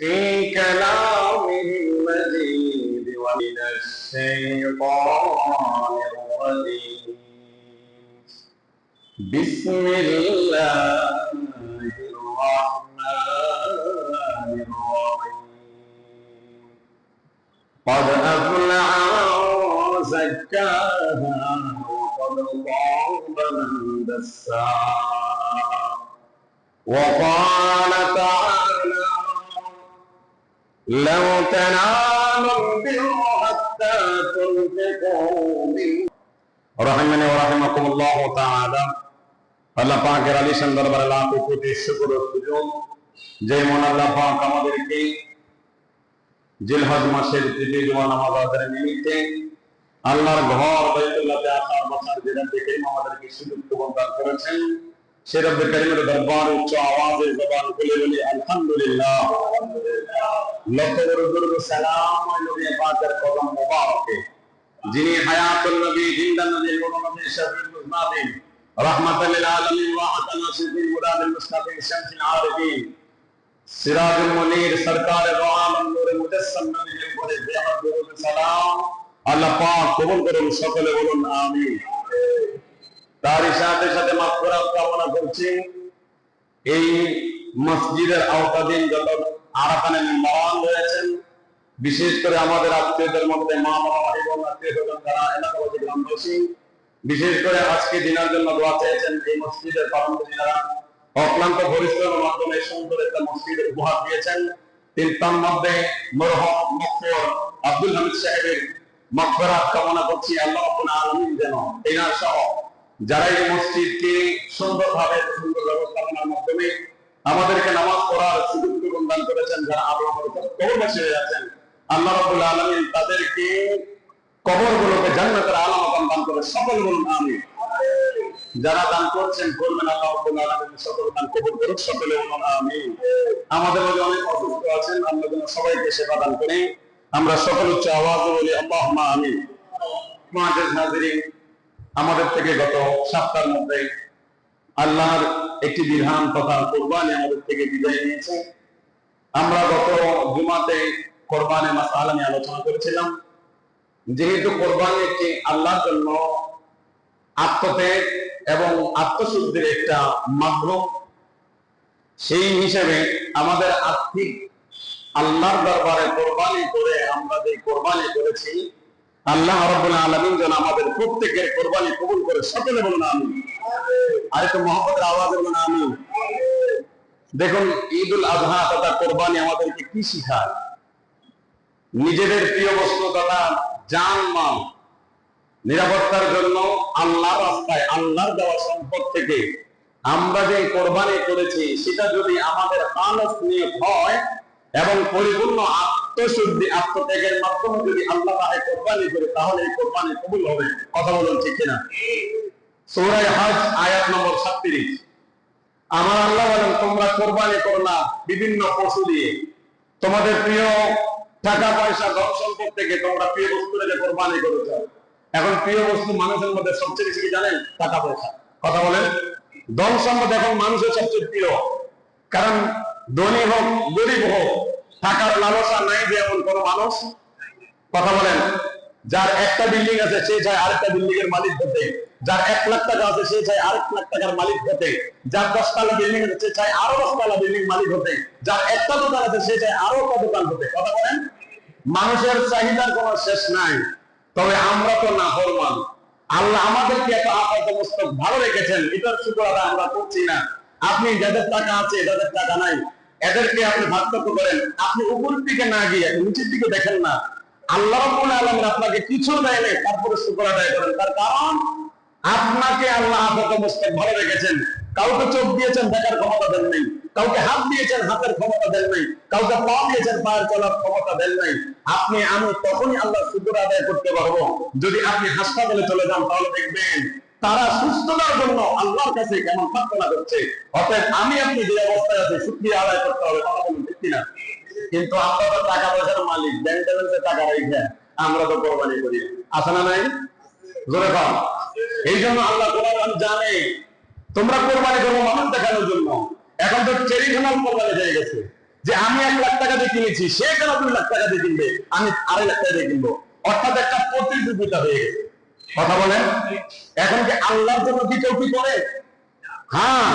في كلامه المجيد ومن الشيطان الرجيم. بسم الله الرحمن الرحيم. قد أفلح من زكاها وقد خاب من دساها. وقال تعالى لو تنالوا البر حتى تنفقوا منه رحمني ورحمكم الله تعالى আল্লাহ পাকের আলিশান দরবারে লাখ কোটি শুকর ও সুযোগ যে মন আল্লাহ পাক আমাদেরকে জিলহজ মাসের তৃতীয় জুমা নামাজ আদায়ের নিমিত্তে আল্লাহর ঘর বাইতুল্লাহতে আসার বছর যেটা দেখে আমাদেরকে সুযোগ প্রদান করেছেন সে রব্বে কারিমের দরবার উচ্চ আওয়াজে জবান খুলে বলি আলহামদুলিল্লাহ লক্ষ বড় দুর্গ সালাম ওই নবী পাকের কদম মোবারকে যিনি হায়াতুল নবী জিন্দা নবী নুর নবী শফিউল মুজনাবিন রাহমাতাল লিল আলামিন ওয়া আতানা সিদ্দিল মুরাদিল মুস্তাকিম শামসিল আরিফিন সিরাজুল মুনির সরকার দো আলম নূর মুজাসসাম নবীর উপরে বেহাদ দরুদ সালাম আল্লাহ পাক কবুল করুন সকলে বলুন আমিন তারই সাথে সাথে মাগফিরাত কামনা করছি। এই মসজিদের আওতাধীন যত আরাকানে মেম্বারান রয়েছেন, বিশেষ করে আমাদের আত্মীয়দের মধ্যে মা, বাবা বোন, আত্মীয় স্বজন যারা এলাকাবাসী, গ্রামবাসী, বিশেষ করে আজকে দিনের জন্য দোয়া চেয়েছেন এই মসজিদের যারা অক্লান্ত পরিশ্রমের মাধ্যমে সুন্দর একটা মসজিদের উপহার দিয়েছেন, তিনি তার মধ্যে মরহম মকবর আব্দুল হামিদ সাহেবের মকবরাত কামনা করছি, আল্লাহ আলামিন যেন এনার সহ যারা এই মসজিদকে সুন্দরভাবে সুন্দর ব্যবস্থাপনার মাধ্যমে আমাদেরকে নামাজ পড়ার সুযোগ প্রদান করেছেন, যারা আরও আমাদের কবরবাসী হয়ে আছেন, আল্লাহ রাব্বুল আলামিন তাদেরকে কবরগুলোকে জান্নাতের আলামত দান করে সকল বলুন, আমিন। যারা দান করছেন, করবেন আল্লাহ রাব্বুল আলামিন, সকল দান কবুল করুক, সকলে বলুন, আমিন। আমাদের মধ্যে অনেক অসুস্থ আছেন আল্লাহ যেন সবাইকে সেবা দান করে। আমরা সকল উচ্চ আওয়াজে বলি, আল্লাহুম্মা আমিন। মুআজ্জাজ হাজিরিন আমাদের থেকে গত সপ্তাহের মধ্যে আল্লাহর একটি বিধান তথা কোরবানি আমাদের থেকে বিদায় নিয়েছে। আমরা গত জুমাতে কোরবানি মাসালা নিয়ে আলোচনা করেছিলাম। যেহেতু কোরবানি একটি আল্লাহর জন্য আত্মত্যাগ এবং আত্মশুদ্ধির একটা মাধ্যম, সেই হিসেবে আমাদের আর্থিক আল্লাহর দরবারে কোরবানি করে আমরা যে কোরবানি করেছি আল্লাহ রাব্বুল আলামিন যেন আমাদের প্রত্যেকের কোরবানি কবুল করে সকলে বলুন আমিন। আর একটু মহব্বতের আওয়াজে বলুন আমিন। দেখুন, ঈদুল আজহা তথা কোরবানি আমাদেরকে কি শিখায়? নিজেদের প্রিয় বস্তু তথা জান, মাল নিরাপত্তার জন্য আল্লাহ রাস্তায়, আল্লাহর দেওয়া সম্পদ থেকে আমরা যে কোরবানি করেছি, সেটা যদি আমাদের খালস নিয়ে হয় এবং পরিপূর্ণ আত্মশুদ্ধি, আত্মত্যাগের মাধ্যমে যদি আল্লাহ কোরবানি করে, তাহলে এই কোরবানি কবুল হবে। কথা বলুন ঠিক কিনা? সৌরাই হজ, আয়াত নম্বর আমার আল্লাহ বলেন, তোমরা কোরবানি করো না বিভিন্ন পশু দিয়ে। তোমাদের প্রিয় টাকা, পয়সা, ধন সম্পদ থেকে তোমরা প্রিয় বস্তু রেখে কোরবানি করেছ। এখন প্রিয় বস্তু মানুষের মধ্যে সবচেয়ে বেশি জানেন? টাকা, পয়সা। কথা বলেন। ধন সম্পদ এখন মানুষের সবচেয়ে প্রিয়। কারণ ধনী হোক, গরিব হোক টাকার লালসা নাই যে এমন কোন মানুষ। কথা বলেন, যার একটা বিল্ডিং আছে, সে চায় আরেকটা বিল্ডিং এর মালিক হতে। যার এক লাখ টাকা আছে, সে চায় আরেক লাখ টাকার মালিক হতে। যার দশতলা বিল্ডিং আছে, সে চায় আরও দশতলা বিল্ডিং মালিক হতে। যার একটা দোকান আছে, সে চায় আরও একটা দোকান হতে। কথা বলেন, মানুষের চাহিদার কোনো শেষ নাই। তবে আমরা তো না ফরমান আল্লাহ আমাদেরকে এত আপাত মস্তক ভালো রেখেছেন, এটার শুক্র আমরা করছি না। আপনি যাদের টাকা আছে, যাদের টাকা নাই এদেরকে আপনি ভাগ্যত করেন, আপনি উপরের দিকে না গিয়ে নিচের দিকে দেখেন না। আল্লাহ আলামিন আপনাকে কিছু দেয় নাই তারপরে শুকর আদায় করেন। তার কারণ, আপনাকে আল্লাহ আপাত মস্তক ভালো রেখেছেন। কাউকে চোখ দিয়েছেন, দেখার ক্ষমতা দেন নাই। কাউকে হাত দিয়েছেন, হাতের ক্ষমতা দেন নাই। কাউকে পা দিয়েছেন, পায়ের চলার ক্ষমতা দেন নাই। আপনি আমি তখনই আল্লাহ শুকর আদায় করতে পারব। যদি আপনি হাসপাতালে চলে যান, তাহলে দেখবেন তারা সুস্থতার জন্য আল্লাহর কাছে কেমন প্রার্থনা করছে? অতএব আমি আপনি যে অবস্থায় আছে, শুক্রিয়া আদায় করতে হবে, কথা বলুন, ঠিক কিনা? কিন্তু তো টাকা পয়সার মালিক ব্যাংক ব্যালেন্সে টাকা রেখে আমরা তো কোরবানি করি আছে না নাই? জোরে কম এই জন্য আল্লাহ কোরআন জানে, তোমরা কোরবানি করব মানুষ দেখানোর জন্য। এখন তো ট্রেডিশনাল কোরবানি হয়ে গেছে। যে আমি এক লাখ টাকা দিয়ে কিনেছি, সে কেন দুই লাখ টাকা দিয়ে কিনবে? আমি আড়াই লাখ টাকা দিয়ে কিনবো। অর্থাৎ একটা প্রতিযোগিতা হয়ে গেছে। কথা বলেন এখন কি আল্লাহর জন্য কি কেউ কি করে? হ্যাঁ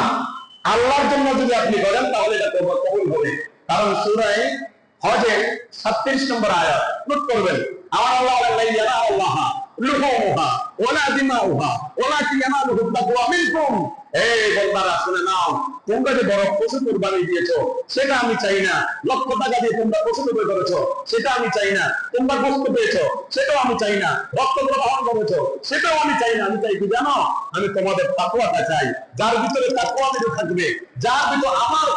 আল্লাহর জন্য যদি আপনি করেন, তাহলে এটা কবুল হবে। কারণ সুরাই হজে 36 নম্বর আয়াত, নোট করবেন। আমার আল্লাহ আল্লাহ আল্লাহ ওহা ওলা কি ওয়ালাকিন ইয়ানালুহু তাকওয়া আমি তোমাদের তাকওয়াটা চাই। যার ভিতরে তাকওয়া মেরু থাকবে, যার ভিতরে আমার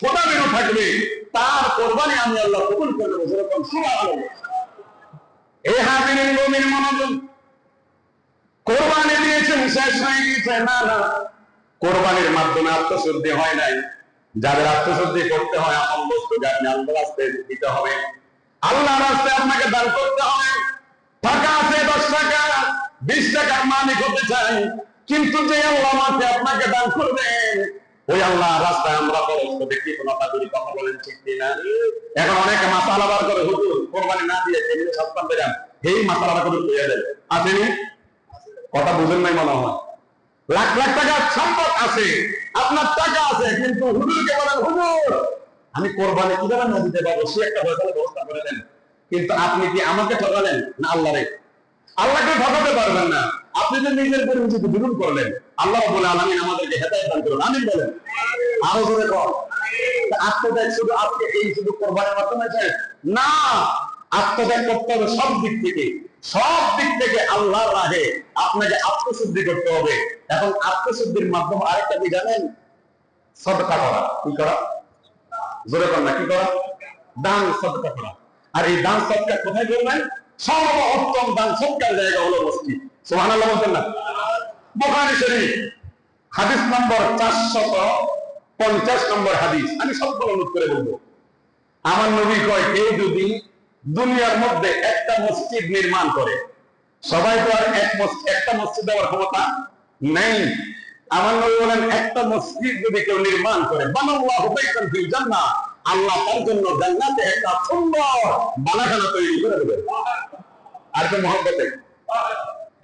খোদা মেরু থাকবে, তার কোরবানি আমি আল্লাহ কবুল করে নেব। যেরকম এই হাজিরিন মুমিন কোরবানি দিয়েছেন, শেষ হয়ে গেছে না না। কোরবানির মাধ্যমে আত্মশুদ্ধি হয় নাই। যাদের আত্মশুদ্ধি করতে হয়, আপন বস্তু আপনি আল্লাহ রাস্তায় দিতে হবে। আল্লাহ রাস্তায় আপনাকে দান করতে হবে। টাকা আছে, দশ টাকা, বিশ টাকার মালিক হতে চাই। কিন্তু যে আল্লাহ আমাকে আপনাকে দান করবেন ওই আল্লাহ রাস্তায় আমরা খরচ করে কি কোনো করি কথা বলেন ঠিক কিনা। এখন অনেকে মাসালা বার করে, হুজুর, কোরবানি না দিয়ে কেমনি সস্তান এই মাসালা করে দিয়ে দেন আসেনি? কথা বুঝেন নাই মনে হয়। লাখ লাখ টাকার সম্পদ আছে, আপনার টাকা আছে, কিন্তু হুজুরকে বলেন, হুজুর, আমি কোরবানি কীভাবে না দিতে পারব? সে একটা ফয়সালা ব্যবস্থা করে দেন। কিন্তু আপনি কি আমাকে ঠকালেন না আল্লাহরে? আল্লাহকে ঠকাতে পারবেন না। আপনি যে নিজের পরিচিতি দ্বিগুণ করলেন, আল্লাহ বলে আলামিন আমাদেরকে হেদায়েত দান করুন। আমিন বলেন। আরও জোরে কর আত্মত্যাগ শুধু আজকে এই শুধু কোরবানির মাধ্যমে না, আত্মত্যাগ করতে হবে সব দিক থেকে। সব দিক থেকে আল্লাহর রাহে আপনাকে আত্মশুদ্ধি করতে হবে। এখন আত্মশুদ্ধির মাধ্যম আরেকটা কি জানেন? সদকা করা। কি করা? জোরে কর না কি করা? দান সদকা করা। আর এই দান সদকা কোথায় করবেন সর্বোত্তম দান সদকার জায়গা হলো মসজিদ। সুবহানাল্লাহ বলতেন না? বুখারী শরীফ, হাদিস নম্বর চারশত পঞ্চাশ নম্বর হাদিস। আমি সবগুলো নোট করে বলব। আমার নবী কয় কেউ যদি দুনিয়ার মধ্যে একটা মসজিদ নির্মাণ করে। সবাই তো আর এক একটা মসজিদ দেওয়ার ক্ষমতা নেই। আমার নবী বলেন, একটা মসজিদ যদি কেউ নির্মাণ করে, বানাল্লাহু বাইতান ফিল জান্নাহ, আল্লাহ তার জন্য জান্নাতে একটা সুন্দর বালাখানা তৈরি করে দেবে আর কি মহব্বতে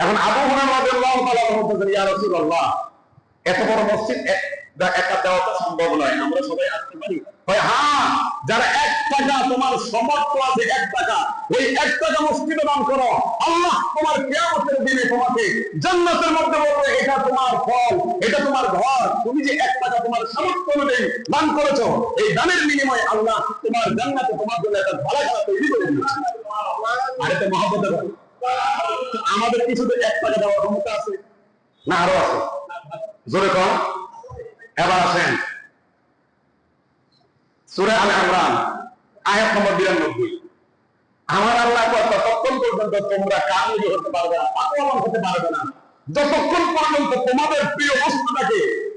এখন আবু হুরায়রা রাদিয়াল্লাহু তাআলা বলতেছেন ইয়া রাসূলুল্লাহ, এত বড় মসজিদ একা দেওয়া তো সম্ভব নয়। আমরা সবাই আসতে পারি। হয় যারা এক টাকা তোমার সমর্থ আছে, এক টাকা, ওই এক টাকা দান করো। আল্লাহ তোমার কিয়ামতের দিনে তোমাকে মধ্যে বলবে, এটা তোমার ফল, এটা তোমার ঘর। তুমি যে এক টাকা তোমার সামর্থ্য অনুযায়ী দান এই দানের বিনিময়ে আল্লাহ তোমার জান্নাতে তোমার জন্য একটা ভালো খারাপ তৈরি করে দিয়েছে। আর এটা মহাব্বতের আমাদের তো এক টাকা দেওয়ার ক্ষমতা আছে। না, আরও আছে। জোরে কম। এবার আসেন।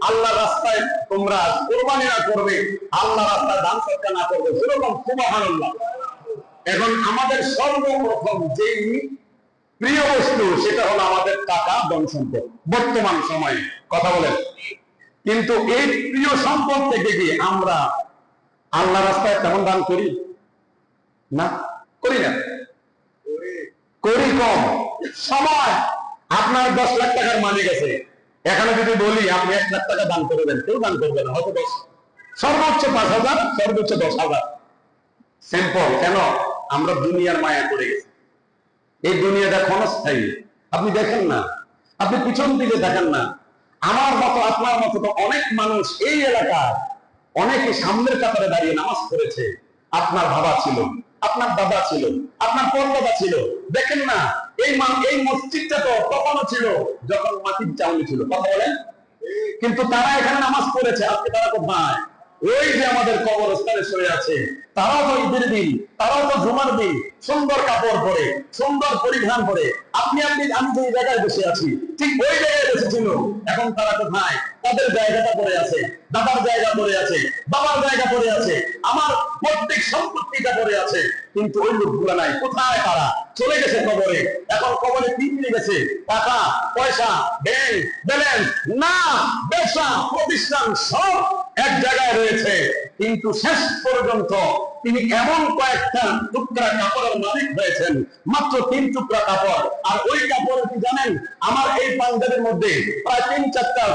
আল্লাহ রাস্তায় তোমরা কোরবানি না করবে আল্লাহ রাস্তায় না করবে, সেরকম সুবহানাল্লাহ। এখন আমাদের সর্বপ্রথম যেই প্রিয় বস্তু, সেটা হলো আমাদের টাকা ধন সম্পদ বর্তমান সময়ে, কথা বলেন। কিন্তু এই প্রিয় সম্পদ থেকে কি আমরা আল্লাহ রাস্তায় তেমন দান করি? না করি না। করি কম। সময় আপনার দশ লাখ টাকার মালিক আছে। এখানে যদি বলি, আপনি এক লাখ টাকা দান করে দেন কেউ দান করবে না, হয়তো দশ। সর্বোচ্চ পাঁচ হাজার, সর্বোচ্চ দশ হাজার। সিম্পল কেন? আমরা দুনিয়ার মায়া করে গেছি। এই দুনিয়াটা ক্ষণস্থায়ী। আপনি দেখেন না। আপনি পিছন দিকে দেখেন না। আমার মতো, আপনার মতো তো অনেক মানুষ এই এলাকায় অনেকে সামনের কাতারে দাঁড়িয়ে নামাজ পড়েছে। আপনার বাবা ছিল, আপনার দাদা ছিল, আপনার পরদাদা ছিল। দেখেন না, এই এই মসজিদটা তো তখনও ছিল যখন মাটির চাউনি ছিল। কথা বলেন? কিন্তু তারা এখানে নামাজ পড়েছে, আজকে তারা কোথায়? ওই যে আমাদের কবরস্থানে শুয়ে আছে, তারাও তো ঈদের দিন, তারাও তো জুমার দিন, সুন্দর কাপড় পরে, সুন্দর পরিধান করে। আপনি আপনি, আমি যে জায়গায় বসে আছি, ঠিক ওই জায়গায় বসেছিল এখন তারা কোথায়? তাদের জায়গাটা পড়ে আছে দাদার জায়গা পড়ে আছে, বাবার জায়গা পড়ে আছে, আমার প্রত্যেক সম্পত্তিটা পড়ে আছে। কিন্তু ওই লোকগুলা নাই, কোথায় তারা? চলে গেছে কবরে। এখন কবরে কি ফিরে গেছে? টাকা, পয়সা ব্যাংক ব্যালেন্স না ব্যবসা, প্রতিষ্ঠান, সব এক জায়গায় রয়েছে। কিন্তু শেষ পর্যন্ত তিনি এমন কয়েকটা টুকরা কাপড়ের মালিক হয়েছেন, মাত্র তিন টুকরা কাপড়। আর ওই কাপড় কি জানেন, আমার এই পাঞ্জাবের মধ্যে প্রায় তিন চারটা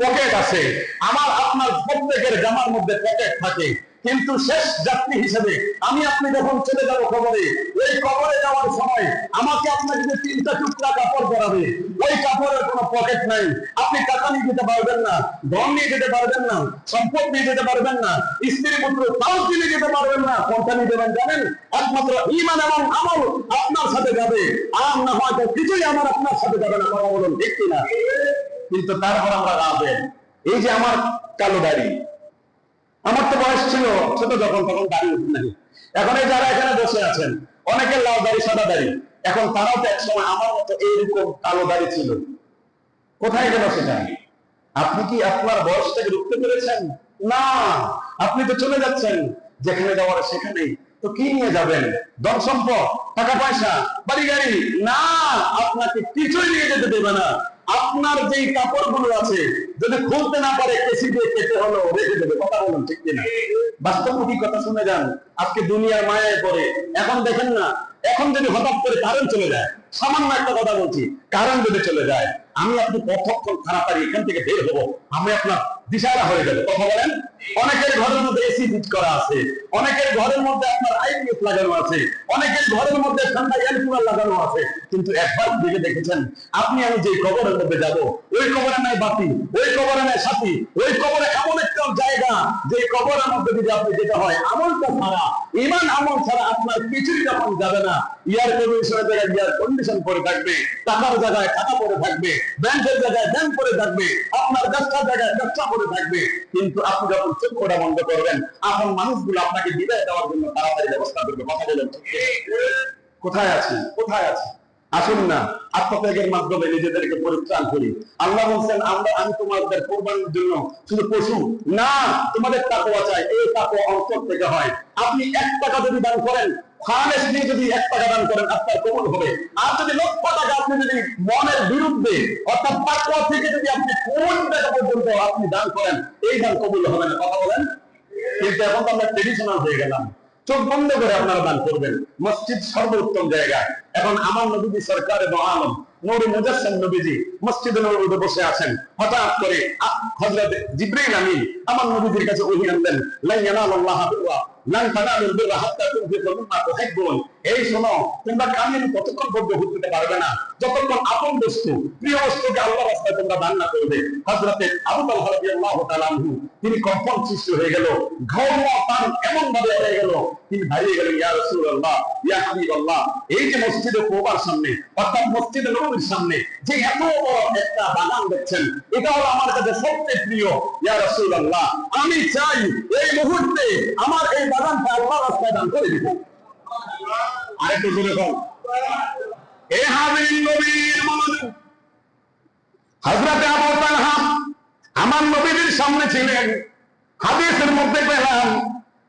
পকেট আছে। আমার আপনার প্রত্যেকের জামার মধ্যে পকেট থাকে। কিন্তু শেষ যাত্রী হিসেবে আমি আপনি যখন চলে যাব কবরে ওই কবরে যাওয়ার সময় আমাকে আপনাকে যে তিনটা টুকরা কাপড় পরাবে, ওই কাপড়ের কোনো পকেট নাই। আপনি টাকা নিয়ে যেতে পারবেন না, ধন নিয়ে যেতে পারবেন না, সম্পদ নিয়ে যেতে পারবেন না, স্ত্রী পুত্র তাও কিনে যেতে পারবেন না, কোনটা নিয়ে দেবেন জানেন? একমাত্র ইমান এবং আমল আপনার সাথে যাবে। আর না হয়তো কিছুই আমার আপনার সাথে যাবে না, কথা বলুন, ঠিক কিনা? কিন্তু তারপর আমরা গাবেন এই যে আমার কালো দাড়ি আমার তো বয়স ছিল, ছোট যখন, তখন দাড়ি উঠে নাই। এখন এই যারা এখানে বসে আছেন, অনেকের লাল দাড়ি, সাদা দাড়ি। এখন তারাও তো একসময় আমার মতো এইরকম কালো দাড়ি ছিল। কোথায় গেল সেটা? আপনি কি আপনার বয়সটাকে রুখতে পেরেছেন? না, আপনি তো চলে যাচ্ছেন। যেখানে যাওয়ার সেখানেই তো কি নিয়ে যাবেন? ধন সম্পদ, টাকা পয়সা, বাড়ি গাড়ি? না, আপনাকে কিছুই নিয়ে যেতে দেবে না। আপনার যেই কাপড়গুলো আছে, যদি খুলতে না পারে কেসি দিয়ে কেটে হলো রেখে দেবে। কথা বলুন, ঠিক কিনা? বাস্তবমুখী কথা শুনে যান। আজকে দুনিয়ার মায়ায় পড়ে। এখন দেখেন না, এখন যদি হঠাৎ করে কারেন্ট চলে যায়, সামান্য একটা কথা বলছি কারেন্ট যদি চলে যায়, আমি আপনি কতক্ষণ তাড়াতাড়ি এখান থেকে বের হব। আমি আপনার দিশারা হয়ে যাবে। কথা বলেন? অনেকের ঘরের মধ্যে এসি ফিট করা আছে, অনেকের ঘরের মধ্যে আপনার আইপিএস লাগানো আছে, অনেকের ঘরের মধ্যে ঠান্ডা এয়ার কুলার লাগানো আছে। কিন্তু একবার দিকে দেখেছেন, আপনি আমি যে কবরের মধ্যে যাব, ওই কবরে নাই বাতি, ওই কবরে নাই সাথী, ওই কবরে এমন একটা জায়গা যে কবরের মধ্যে যদি আপনি যেতে হয়, আমলটা ছাড়া, ইমান আমল ছাড়া আপনার কিছুই যখন যাবে না। ইয়ার কন্ডিশনের জায়গায় ইয়ার কন্ডিশন পরে থাকবে, টাকার জায়গায় টাকা পরে থাকবে, ব্যাংকের জায়গায় ব্যাংক পরে থাকবে, আপনার ব্যবসার জায়গায় ব্যবসা পরে থাকবে। কিন্তু আপনি যখন চোখ করা বন্ধ করবেন। এখন মানুষগুলো আপনাকে বিদায় দেওয়ার জন্য তাড়াতাড়ি ব্যবস্থা করবে। কথা বলেন। কোথায় আছি কোথায় আছি আসুন না। আত্মত্যাগের মাধ্যমে নিজেদেরকে পরিত্রাণ করি। আল্লাহ বলছেন, আমরা, আমি তোমাদের কোরবানির জন্য শুধু পশু না, তোমাদের তাকওয়া চাই। এই তাকওয়া অন্তর থেকে হয়। আপনি এক টাকা যদি দান করেন মসজিদ সর্বোত্তম জায়গা। এখন আমার নবীজি সরকার এবং আলম নূরে মুজাসসাম নবীজি মসজিদে নববীতে বসে আছেন। হঠাৎ করে জিবরাইল আমিন আমার নবীজির কাছে ইয়ানালাল্লাহ lan tadalul birra hatta tunfiqu mimma tuhibbun. এই শোনো, তোমরা কামিল কতক্ষণ পর্যন্ত হতে পারবে না? যতক্ষণ আপন বস্তু, প্রিয় বস্তুকে আল্লাহর রাস্তায় তোমরা দান না করবে। হযরতে আবু তালহা রাদিয়াল্লাহু তিনি কম্পন সৃষ্টি হয়ে গেল ঘর তার এমন ভাবে হয়ে গেল, তিনি দাঁড়িয়ে গেলেন, ইয়া রাসূলুল্লাহ, ইয়া হাবিবাল্লাহ, এই যে মসজিদে কোবার সামনে, অর্থাৎ মসজিদে নববীর সামনে, যে এত বড় একটা বাগান দেখছেন, এটা হলো আমার কাছে সবচেয়ে প্রিয়, ইয়া রাসূলুল্লাহ, আমি চাই এই মুহূর্তে আমার এই বাগানটা আল্লাহ রাস্তায় দান করে দিতে। আরেকটু কর এ হাবিল নবীর মনোযোগ। আবু তালহা আমার নবীদের সামনে ছিলেন। হাদিসের মধ্যে পেলাম,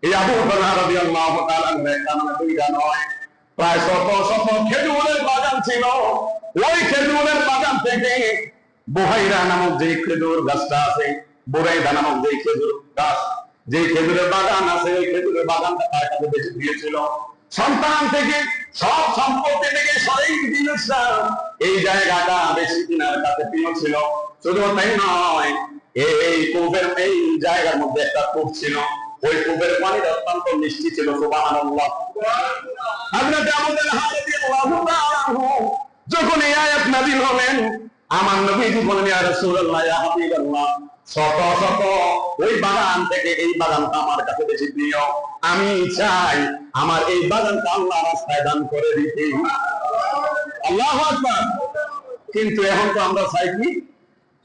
এই আবু তালহা রাদিয়াল্লাহু তাআলা নামে দুইটা নয়। প্রায় শত শত খেজুরের বাগান ছিল। ওই খেজুরের বাগান থেকে বুহাইরা নামক যে খেজুর গাছটা আছে, বুরাইদা নামক যে খেজুর গাছ, যে খেজুরের বাগান আছে, ওই খেজুরের বাগানটা তার কাছে বেশি দিয়েছিল। সন্তান থেকে, সব সম্পত্তি থেকে শরীর জিনিসটা এই জায়গাটা বেশি কিনার কাছে প্রিয় ছিল। শুধু তাই নয়, এই কূপের এই জায়গার মধ্যে একটা কূপ ছিল। ওই কূপের পানি অত্যন্ত মিষ্টি ছিল, সুবহানাল্লাহ। যখন এই আয়াত নাযিল হলেন, আমার নবীজি বলেন ইয়া রাসূলুল্লাহ, ইয়া হাবিবাল্লাহ। শত শত ওই বাগান থেকে এই বাগানটা আমার কাছে বেশি প্রিয়। আমি চাই আমার এই বাগানটা আল্লাহ রাস্তায় দান করে দিতে। আল্লাহু কিন্তু এখন তো আমরা চাই কি?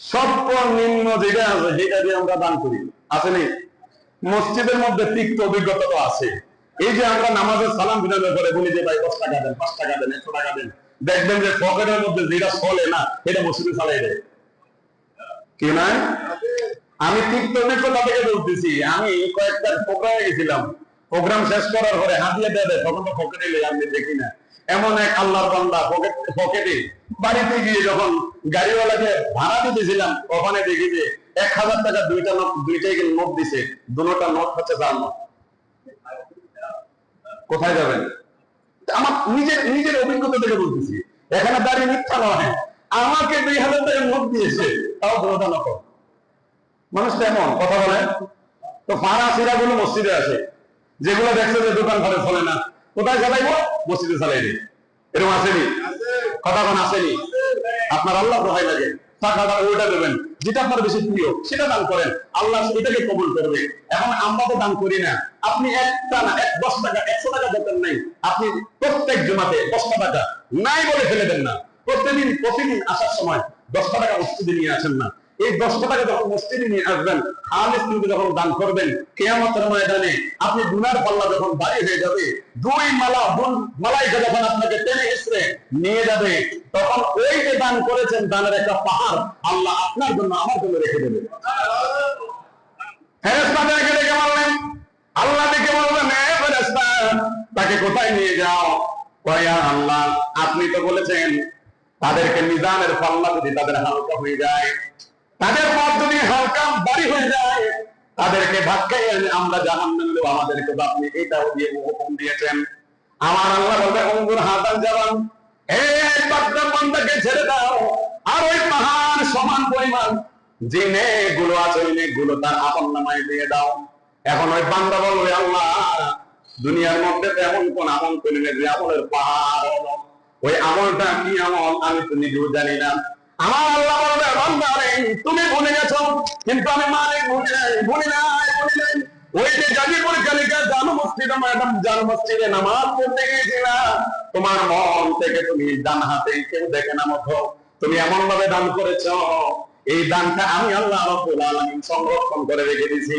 সর্বনিম্ন যেটা আছে, সেটা দিয়ে আমরা দান করি। আসেনি মসজিদের মধ্যে তিক্ত অভিজ্ঞতা তো আছে। এই যে আমরা নামাজের সালাম বিনিময় করে বলি যে, ভাই, দশ টাকা দেন, পাঁচ টাকা দেন, একশো টাকা দেন। দেখবেন যে পকেটের মধ্যে যেটা চলে না এটা মসজিদে চালাই দেয়। কি না আমি বলতেছি আমি কয়েকটা গেছিলাম। প্রোগ্রাম শেষ করার পরে হাতিয়ে দেবে তখন তো আমি দেখি না। এমন এক আল্লাহর বান্দা বাড়িতে গিয়ে যখন গাড়িওয়ালাকে ভাড়া দিতেছিলাম ওখানে দেখি যে এক হাজার টাকা দুইটা নোট, দুইটাই নোট দিছে। দুটোটা নোট হচ্ছে যার নোট। কোথায় যাবেন? আমার নিজের নিজের অভিজ্ঞতা থেকে বলতেছি। এখানে দাঁড়িয়ে মিথ্যা নয়। আমাকে দুই হাজার টাকা নোট দিয়েছে, তাও দুটোটা নকল মানুষটা এমন, কথা বলে। তো ফারা সিরা গুলো মসজিদে আসে যেগুলো দেখছে যে দোকান ঘরে চলে না, কোথায় চালাইবো মসজিদে চালাই দিই। এরকম আসেনি কথা কোন আসেনি আপনার আল্লাহ দোহাই লাগে। টাকাটা ওইটা দেবেন। যেটা আপনার বেশি প্রিয়, সেটা দান করেন। আল্লাহ এটাকে করবে। এখন আমরা তো দান করি না। আপনি একটা না, এক দশ টাকা, একশো টাকা দরকার নাই। আপনি প্রত্যেক জমাতে দশটা টাকা নাই বলে ফেলে দেন না। প্রত্যেকদিন প্রতিদিন আসার সময় দশটা টাকা মসজিদে নিয়ে আসেন না। এই দশটা টাকা যখন মসজিদে নিয়ে আসবেন খালিস কিন্তু যখন দান করবেন কেয়ামতের ময়দানে আপনি গুনার পাল্লা যখন বাড়ি হয়ে যাবে দুই মালা দুই মালাইকা যখন আপনাকে টেনে এসে নিয়ে যাবে তখন ওই যে দান করেছেন দানের একটা পাহাড় আল্লাহ আপনার জন্য আমার জন্য রেখে দেবে। ফেরেস্তাদেরকে ডেকে বললেন আল্লাহ ডেকে বললেন "এ ফেরেশতা, তাকে কোথায় নিয়ে যাও? কয়া আল্লাহ আপনি তো বলেছেন তাদেরকে মিজানের পাল্লা যদি তাদের হালকা হয়ে যায়, তাদের পথ যদি হালকা বাড়ি হয়ে যায়, তাদেরকে ধাক্কাই আমরা জাহান নামলেও আমাদেরকে আপনি এটাও দিয়ে হুকুম দিয়েছেন। আমার আল্লাহ বলবে অঙ্গুর বাগদার বান্দাকে ছেড়ে দাও। আর ওই সমান পরিমাণ, যে আছে, ওই তার আপন নামায় দিয়ে দাও। এখন ওই বান্দা বলবে, আল্লাহ, দুনিয়ার মধ্যে এমন কোন আমল করলে যে আমলের পাহাড়। ওই আমলটা কি আমল? আমি তো নিজেও জানি না। আমার আল্লাহ বলবে তুমি ভুলে কিন্তু আমি নাই নাই ওই যে জানো ম্যাডাম জানো মসজিদে নামাজ পড়তে তোমার মন থেকে তুমি ডান হাতে কেউ দেখে না মতো তুমি এমন ভাবে দান করেছ। এই দানটা আমি আল্লাহ রাব্বুল আলামিন সংরক্ষণ করে রেখে দিয়েছি।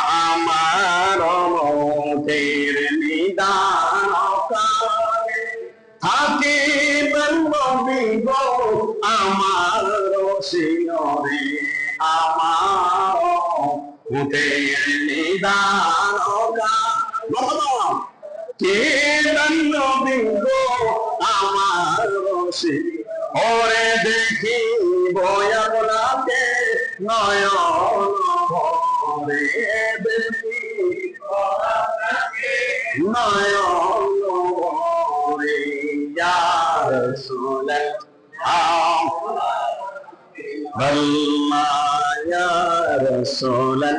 শিয়রে আমার মতের নিদান কে নবী গো আমার শিয়রে ওরে দেখি বয়া আপনাকে নয়ন ভরে দেখি। নয়ন ভরে ইয়া রাসূলুল্লাহ আল্লাহ রাসূলুল্লাহ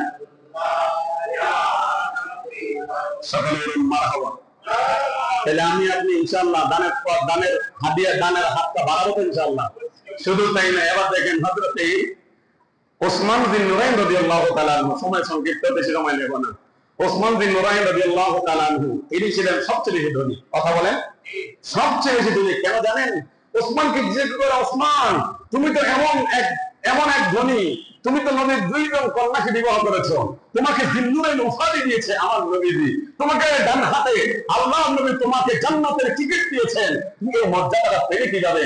সকলের মারহাবা। তাহলে আমি আপনি দানের পর দানের হাদিয়া দানের হাতটা বাড়াবো শুধু তাই না এবার দেখেন ওসমান বিন নুরাইন রাদিয়াল্লাহু তাআলা সময় সংক্ষিপ্ত বেশি সময় নেব না। ওসমান বিন নুরাইন রাদিয়াল্লাহু তাআলা ইনি ছিলেন সবচেয়ে বেশি ধনী। কথা বলেন? সবচেয়ে বেশি ধনী। কেন জানেন? ওসমানকে জিজ্ঞেস করে ওসমান তুমি তো এমন এক এমন এক ধনী। তুমি তো নবীর দুইজন কন্যাকে বিবাহ করেছ। তোমাকে হিন্দুরের উপাধি দিয়েছে আমার নবীজি। তোমাকে ডান হাতে আল্লাহ নবী তোমাকে জান্নাতের টিকিট দিয়েছেন। তুমি এই মর্যাদাটা পেয়ে কি যাবে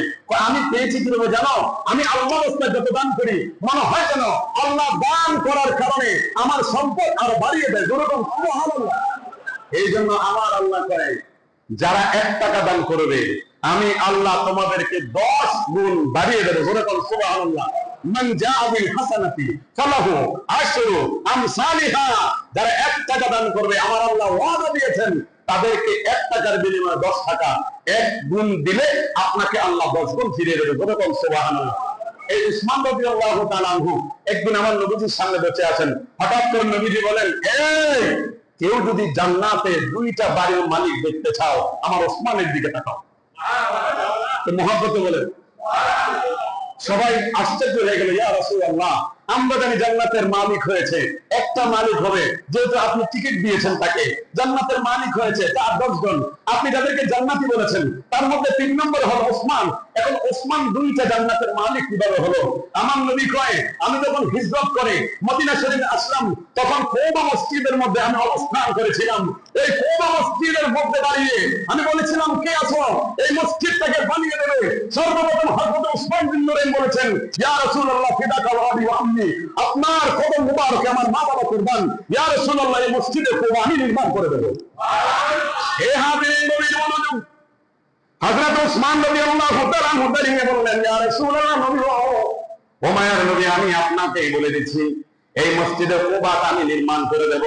আমি পেয়েছি কীভাবে জানো? আমি আল্লাহ রাস্তায় যত দান করি, মনে হয় যেন আল্লাহ দান করার কারণে আমার সম্পদ আরও বাড়িয়ে দেয়। যেরকম এই জন্য আমার আল্লাহ করে যারা এক টাকা দান করবে, আমি আল্লাহ তোমাদেরকে দশ গুণ বাড়িয়ে আমার আল্লাহ দিয়েছেন, তাদেরকে এক টাকার বিনিময়ে দশ টাকা, এক গুণ দিলে আপনাকে আল্লাহ দশ গুণ ফিরিয়ে দেবে। যেরকম সুবহানাল্লাহ। এই উসমান রাদিয়াল্লাহু তাআলা একদিন আমার নবীজির সামনে আছেন। হঠাৎ করে নবীজি বলেন কেউ যদি জান্নাতে দুইটা বাড়ির মালিক দেখতে চাও, আমার ওসমানের দিকে তাকাও। মহাব্বতে বলেন, সবাই আশ্চর্য হয়ে গেল, ইয়া রাসূলুল্লাহ, আমরা জানি জান্নাতের মালিক হয়েছে, একটা মালিক হবে, যেহেতু আপনি টিকিট দিয়েছেন তাকে, জান্নাতের মালিক হয়েছে তার দশজন আপনি যাদেরকে জান্নাতি বলেছেন, তার মধ্যে তিন নম্বর হলো ওসমান এখন ওসমান দুইটা জান্নাতের মালিক কীভাবে হলো? আমার নবী কয়, আমি যখন হিজরত করে মদিনা শরীফ আসলাম, তখন কৌবা মসজিদের মধ্যে আমি অবস্থান করেছিলাম। এই কৌবা মসজিদের মধ্যে দাঁড়িয়ে আমি বলেছিলাম, কে আছো? এই মসজিদটাকে বানিয়ে দেবে। সর্বপ্রথম হযরত ওসমান বিন নুরাইন বলেছেন, ইয়া রাসূলুল্লাহ ফিদাকা ওয়া আবি ওয়া আম্মি, আপনার কদম মুবারক আমার মা বাবা কুরবান। ইয়া রাসূলুল্লাহ, এই মসজিদে কৌবা আমি নির্মাণ করে দেব। হে হাবিব, নবীর মনোযোগ। হযরত ওসমান নবী ও নবী, আমি আপনাকে বলে দিচ্ছি, এই মসজিদে কুবাত আমি নির্মাণ করে দেব।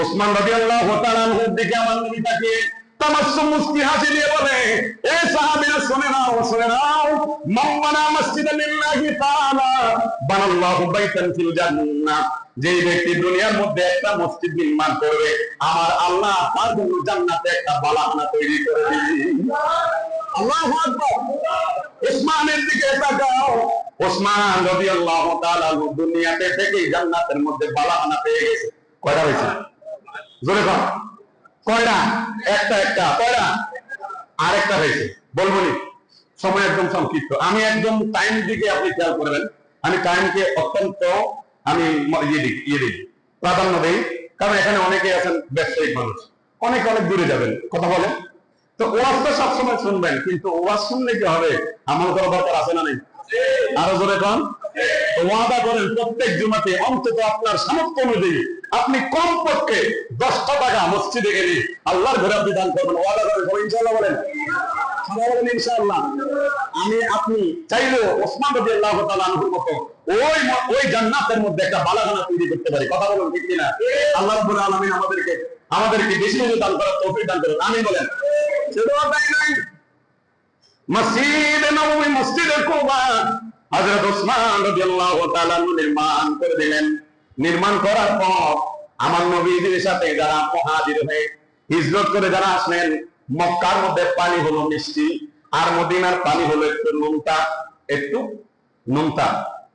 ওসমান রাদিয়াল্লাহু তাআলা এর দিকে আমার নবী তাকিয়ে তামাসসুম মুস্কি হাসি দিয়ে বলে, এ সাহাবীরা, শুনে নাও শুনে নাও মাম্মানা মসজিদা লিল্লাহি তাআলা বানাল্লাহু যে ব্যক্তি দুনিয়ার মধ্যে একটা মসজিদ নির্মাণ করবে, আমার আল্লাহ তার জন্য জান্নাতে একটা বালাখানা তৈরি করে আল্লাহু আকবার। দিকে তাকাও। ওসমান রাদিয়াল্লাহু তাআলা দুনিয়াতে থেকে জান্নাতের মধ্যে পেয়ে গেছে। কয়টা হয়েছে? জোরে কয়টা? একটা একটা। কয়টা? আরেকটা হয়েছে। বলব সময় একদম সংক্ষিপ্ত। আমি একদম টাইম দিকে আপনি খেয়াল করবেন। আমি টাইমকে অত্যন্ত আমি ইয়ে ইয়ে প্রাধান্য দিই, কারণ এখানে অনেকে আছেন ব্যবসায়িক মানুষ। অনেক অনেক দূরে যাবেন, কথা বলেন। তো ওয়াজ তো সবসময় শুনবেন, কিন্তু ওয়াজ শুনলে কি হবে? আমল করা দরকার আছে না নেই? আরও জোরে কন। ওয়াদা করেন, প্রত্যেক জুমাতে অন্তত আপনার সামর্থ্য অনুযায়ী আপনি কমপক্ষে দশটা টাকা মসজিদে গেলে আল্লাহর ঘরে আপনি দান করবেন। ওয়াদা করেন, সবাই ইনশাআল্লাহ বলেন। আমাদেরকে বেশি দান করার দান করুন। আমি বলেন। নির্মাণ করে দিলেন। নির্মাণ করার পর আমার নবীদের সাথে যারা মুহাজির হয়ে হিজরত করে যারা আসলেন মক্কার মধ্যে পানি হলো মিষ্টি, আর মদিনার পানি হলো একটু নুনতা একটু নুনতা,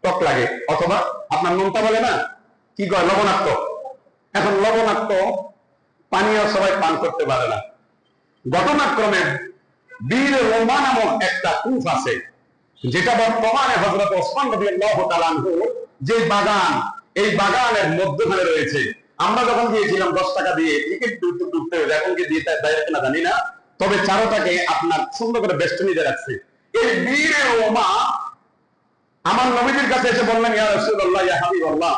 টক লাগে। অথবা আপনার নুনতা বলে না? কি কয়? লবণাক্ত। এখন লবণাক্ত পানীয় সবাই পান করতে পারে না। ঘটনাক্রমে বীর রোমা নামক একটা কূপ আছে, যেটা বর্তমানে হজরত ওসমান তাআলা আনহু যে বাগান, এই বাগানের মধ্যখানে রয়েছে। আমরা যখন গিয়েছিলাম দশ টাকা দিয়ে টিকিট ডুবতে ডুবতে এখন কি দিয়ে দেয় কিনা জানি না। তবে চারোটাকে আপনার সুন্দর করে বেষ্টনীতে রাখছে। এই বীর রোমা আমার নবীদের কাছে এসে বললেন, ইয়া রাসূলুল্লাহ, ইয়া হাবিবাল্লাহ,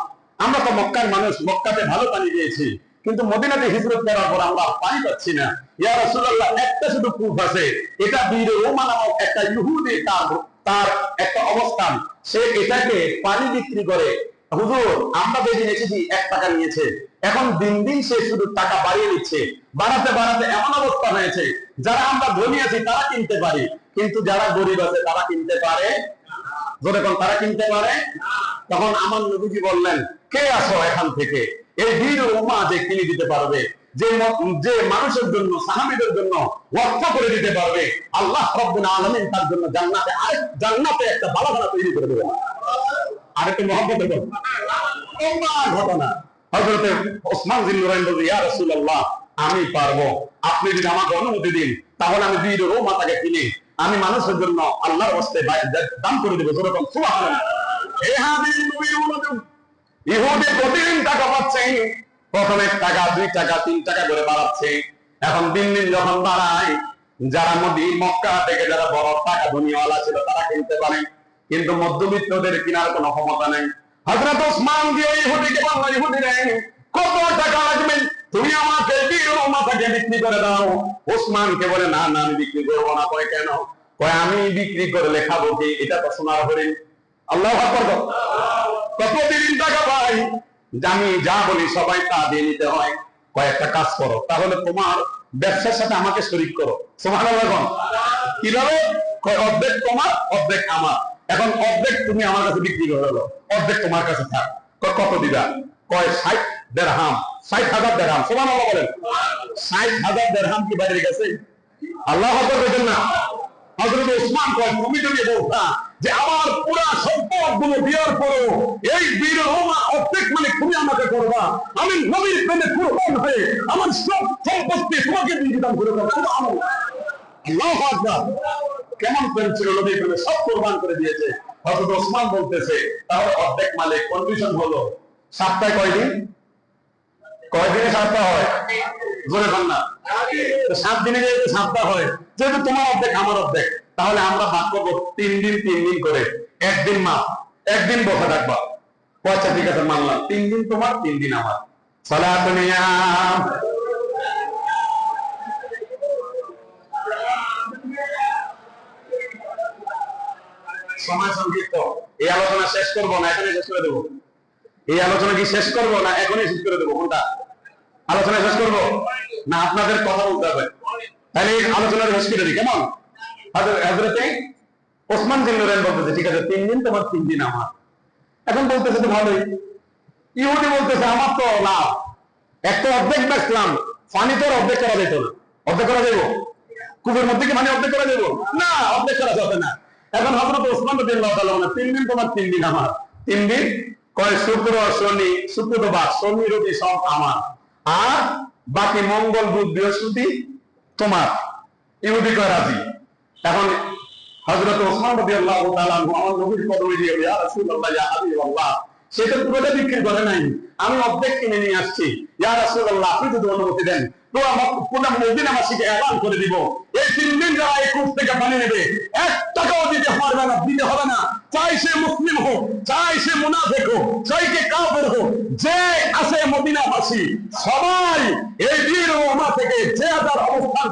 আমরা তো মক্কার মানুষ, মক্কাতে ভালো পানি পেয়েছি কিন্তু মদিনাতে হিজরত করার পর আমরা পানি পাচ্ছি না। ইয়া রাসূলুল্লাহ, একটা শুধু কূপ আছে। এটা বীর রোমা নামক একটা ইহুদি, তার তার একটা অবস্থান। সে এটাকে পানি বিক্রি করে, হুজুর, আমরা বেশি এসেছি, এক টাকা নিয়েছে। এখন দিন দিন সে শুধু টাকা বাড়িয়ে দিচ্ছে। বাড়াতে বাড়াতে এমন অবস্থা হয়েছে যারা আমরা ধনী আছি তারা কিনতে পারি কিন্তু যারা গরিব আছে তারা কিনতে পারে? যখন তারা কিনতে পারে? তখন আমার নবীজি বললেন কে আসো এখান থেকে? এই বীর উমা যে কিনে দিতে পারবে যে যে মানুষের জন্য সাহাবীদের জন্য ওয়াক্ফ করে দিতে পারবে আল্লাহ রব্বুল আলামিন তার জন্য জান্নাতে আরেক জান্নাতে একটা বালাখানা তৈরি করে দেবেন। আরেকটু মহব্বতের ঘটনা। হযরতে ওসমান ইয়া রাসূলুল্লাহ, আমি পারব। আপনি যদি আমাকে অনুমতি দিন, তাহলে আমি বীর ও মাতাকে কিনে, আমি মানুষের জন্য আল্লাহর হস্তে দান করে দেবো। যেরকম সুবহানাল্লাহ। হে হাবিব নবীর মনোযোগ ইহুদি প্রতিদিন টাকা প্রথমে টাকা, দুই টাকা, তিন টাকা করে বাড়াচ্ছে। এখন দিন দিন যখন বাড়ায়, যারা মোদি মক্কা থেকে যারা বড় টাকা ধনীওয়ালা ছিল, তারা কিনতে পারে। কিন্তু মধ্যবিত্তদের কেনার কোনো ক্ষমতা নেই। হযরত ওসমান দিয়ে ইহুদিকে বলল ইহুদি রে কত টাকা লাগবে? তুমি আমাকে বীর মাথাকে বিক্রি করে দাও। ওসমানকে বলে, না না, আমি বিক্রি করব না। কয়, কেন? কয়, আমি বিক্রি করলে খাব কি? এটা তো সোনার হরিণ। আল্লাহ। কতদিন টাকা পাই। আমি যা বলি সবাই তা দিয়ে নিতে হয়। কয়েকটা কাজ করো, তাহলে তোমার ব্যবসার সাথে আমাকে শরিক করো। সোমান কীভাবে? অর্ধেক তোমার, অর্ধেক আমার। এখন অর্ধেক তুমি আমার কাছে বিক্রি করে দাও, অর্ধেক তোমার কাছে থাক। কত দিবা? কয়, ষাট দেড়হাম। ষাট হাজার দেড়হাম। সোমান বলেন। ষাট হাজার দেড়হাম কি বাইরে গেছে? আল্লাহ বলছেন না। হযরত ওসমান কয়, তুমি যদি যে আমার পুরা সম্পদগুলো দেওয়ার পরও এই বীর রোমা অর্ধেক মানে তুমি আমাকে করবা, আমি নবীর প্রেমে কুরবান হয়ে আমার সব সম্পত্তি তোমাকে দিয়ে দিতাম করে কুরবান আল্লাহু আকবার। কেমন প্রেম ছিল? নবীর প্রেমে সব কোরবান করে দিয়েছে। হযরত ওসমান বলতেছে, তাহলে অর্ধেক মালিক কন্ডিশন হলো। সপ্তাহে কয়দিন কয়দিনে সাতটা হয়? জোরে কর না। সাত দিনে যেহেতু সাতটা হয়, যেহেতু তোমার অর্ধেক, আমার অর্ধেক, তাহলে আমরা ভাগ করব তিন দিন তিন দিন করে। একদিন মা একদিন বসে থাকবা। আচ্ছা ঠিক আছে, মানলাম। তিন দিন তোমার, তিন দিন আমার। সালাত নিয়াম। সময় সংক্ষিপ্ত এই আলোচনা শেষ করব না এখানে শেষ করে দেবো? এই আলোচনা কি শেষ করব না এখনই শেষ করে দেবো? কোনটা? আলোচনা শেষ করব? না, আপনাদের কথা বলতে হবে। তাহলে এই আলোচনা শেষ করে দিই কেমন? হাজরতে ওসমান জিন বলতেছে, ঠিক আছে, তিন দিন তোমার তিন দিন আমার। এখন বলতেছে তো ভালোই। ইহুদি বলতেছে, আমার তো লাভ। এক তো অর্ধেক বেচলাম ফানি তো অর্ধেক করা যেত না। অর্ধেক করা যাব কূপের মধ্যে কি পানি অর্ধেক করা যাব না, অর্ধেক করা যাবে না। এখন হজরত ওসমান রবি আল্লাহ তিন দিন তোমার তিন দিন আমার। তিন দিন? কয়, শুক্র শনি শুক্রবার শনি, রবি সব আমার। আর বাকি মঙ্গল, বুধ, বৃহস্পতি তোমার। ইহুদি কয়, রাজি। এখন হজরত ওসমান রাদিয়াল্লাহু তাআলা আমার নবীর কদমে দিয়ে রাসূলুল্লাহ, ইয়া হাবিবাল্লাহ। সেটা পুরোটা বিক্রি করে নাই। আমি অর্ধেক কিনে নিয়ে আসছি। আপনি যদি অনুমতি দেন, তো সে সে সবাই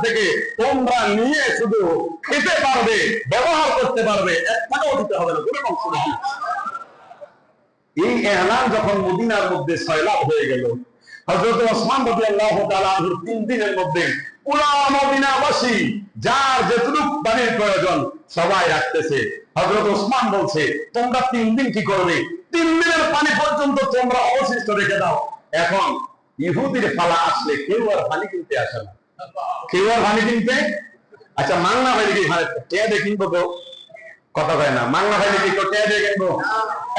থেকে তোমরা নিয়ে শুধু খেতে পারবে, ব্যবহার করতে পারবে, এক টাকাও দিতে হবে না। কোনো অংশ এই এলান যখন মদিনার মধ্যে সয়লাভ হয়ে গেল, হযরত ওসমান তাআলা আনহুর তিন দিনের মধ্যে পুরা মদিনাবাসী, যার প্রয়োজন সবাই রাখতেছে। ওসমান বলছে, তোমরা তিন দিন কি করবে? তিন দিনের পানি পর্যন্ত তোমরা অবশিষ্ট রেখে দাও। এখন ইহুদির পালা আসলে কেউ আর পানি কিনতে আসে না। কেউ আর পানি কিনতে? আচ্ছা মাংনা কি ভাই কিনবো তো কথা কয় না। মাংনা ভাই কি তো টেয়া দিয়ে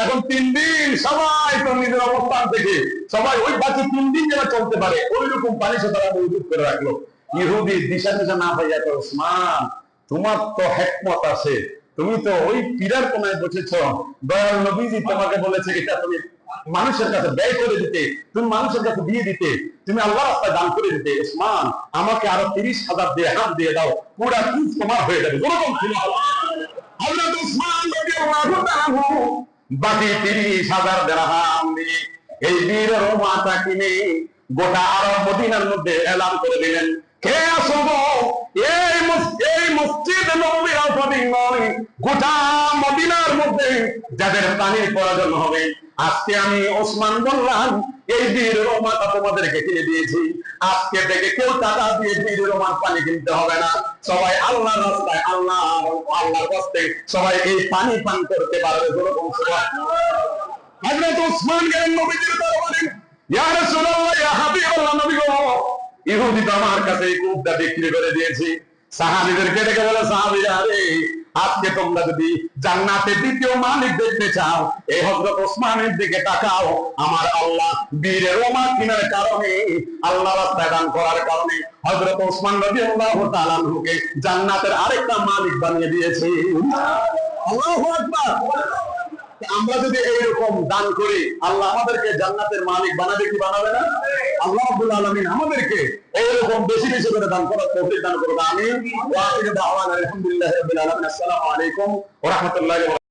এখন তিন দিন সবাই তো নিজের অবস্থান থেকে সবাই ওই বাকি তিন দিন যেন চলতে পারে ওই রকম পানি সে তারা মজুদ করে রাখল। ইহুদি দিশা দিশা না পাইয়া তো ওসমান, তোমার তো হেকমত আছে, তুমি তো ওই পীরার কোনায় বসেছ। দয়াল নবীজি তোমাকে বলেছে এটা তুমি মানুষের কাছে ব্যয় করে দিতে, তুমি মানুষের কাছে দিয়ে দিতে, তুমি আল্লাহ রাস্তায় দান করে দিতে, ওসমান, আমাকে আরও তিরিশ হাজার দিয়ে হাত দিয়ে দাও, পুরা তোমার হয়ে যাবে। ওরকম ছিল ওসমান রাদিয়াল্লাহু বাকি তিরিশ হাজার দিয়ে এই বীরের মাথা কিনে গোটা আরব মদিনার মধ্যে এলান করে দিলেন। কে গোটা মদিনার মধ্যে যাদের পানির প্রয়োজন হবে। আজকে আমি ওসমান বললাম, এই বীর রোমাটা তোমাদেরকে কিনে দিয়েছি। আজকে থেকে কেউ টাকা দিয়ে বীর রোমার পানি কিনতে হবে না। সবাই আল্লাহ রাস্তায়, আল্লাহ, আল্লাহর রাস্তে সবাই এই পানি পান করতে পারবে যেরকম হযরত ওসমান গেলেন নবীজির দরবারে। ইয়া রাসূলুল্লাহ, ইয়া হাবিবাল্লাহ, নবী গো ইহুদি আমার কাছে এই কূপটা বিক্রি করে দিয়েছি। সাহাবীদেরকে ডেকে বলে, সাহাবীরা রে আজকে তোমরা যদি জান্নাতে দ্বিতীয় মালিক দেখতে চাও, এই হযরত ওসমানের দিকে তাকাও। আমার আল্লাহ বীরের ওমা কিনার কারণে আল্লাহ রাস্তায় দান করার কারণে হযরত ওসমান রাদিয়াল্লাহু তাআলা আনহুকে জান্নাতের আরেকটা মালিক বানিয়ে দিয়েছে। আল্লাহু আকবার! আমরা যদি এইরকম দান করি, আল্লাহ আমাদেরকে জান্নাতের মালিক বানাবে কি বানাবে না? আল্লাহ আব্দুল আলমিন আমাদেরকে এইরকম বেশি বেশি করে দান করার তৌফিক দান করবে আমি আলহামদুলিল্লাহ আসসালামু আলাইকুম রহমতুল্লাহ